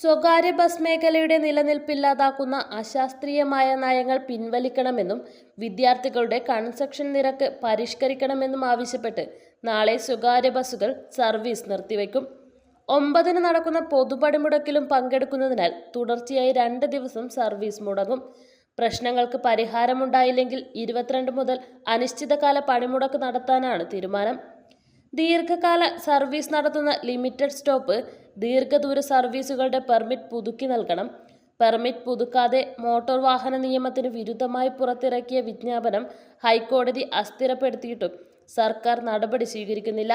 സ്വകാര്യ ബസ് മേഖലയുടെ നിലനിൽപ്പില്ലാതാക്കുന്ന അശാസ്ത്രീയമായ നയങ്ങൾ പിൻവലിക്കണമെന്നും വിദ്യാർത്ഥികളുടെ കൺസെഷൻ നിരക്ക് പരിഷ്കരിക്കണമെന്നും ആവശ്യപ്പെട്ട് നാളെ സ്വകാര്യ ബസ്സുകൾ സർവീസ് നിർത്തിവെക്കും ഒമ്പതിന് നടക്കുന്ന പൊതുപടിമുടക്കിലും പങ്കെടുക്കുന്നതിനാൽ തുടർച്ചയായി രണ്ട് ദിവസം സർവീസ് മുടങ്ങും. പ്രശ്നങ്ങൾക്ക് പരിഹാരമുണ്ടായില്ലെങ്കിൽ ഇരുപത്തിരണ്ട് മുതൽ അനിശ്ചിതകാല പണിമുടക്ക് നടത്താനാണ് തീരുമാനം. ദീർഘകാല സർവീസ് നടത്തുന്ന ലിമിറ്റഡ് സ്റ്റോപ്പ് ദീർഘദൂര സർവീസുകളുടെ പെർമിറ്റ് പുതുക്കി നൽകണം. പെർമിറ്റ് പുതുക്കാതെ മോട്ടോർ വാഹന നിയമത്തിന് വിരുദ്ധമായി പുറത്തിറക്കിയ വിജ്ഞാപനം ഹൈക്കോടതി അസ്ഥിരപ്പെടുത്തിയിട്ടും സർക്കാർ നടപടി സ്വീകരിക്കുന്നില്ല.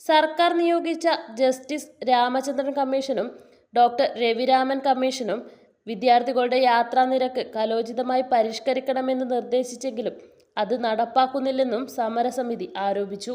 സർക്കാർ നിയോഗിച്ച ജസ്റ്റിസ് രാമചന്ദ്രൻ കമ്മീഷനും ഡോക്ടർ രവിരാമൻ കമ്മീഷനും വിദ്യാർത്ഥികളുടെ യാത്രാ നിരക്ക് കലോചിതമായി പരിഷ്കരിക്കണമെന്ന് നിർദ്ദേശിച്ചെങ്കിലും അത് നടപ്പാക്കുന്നില്ലെന്നും സമരസമിതി ആരോപിച്ചു.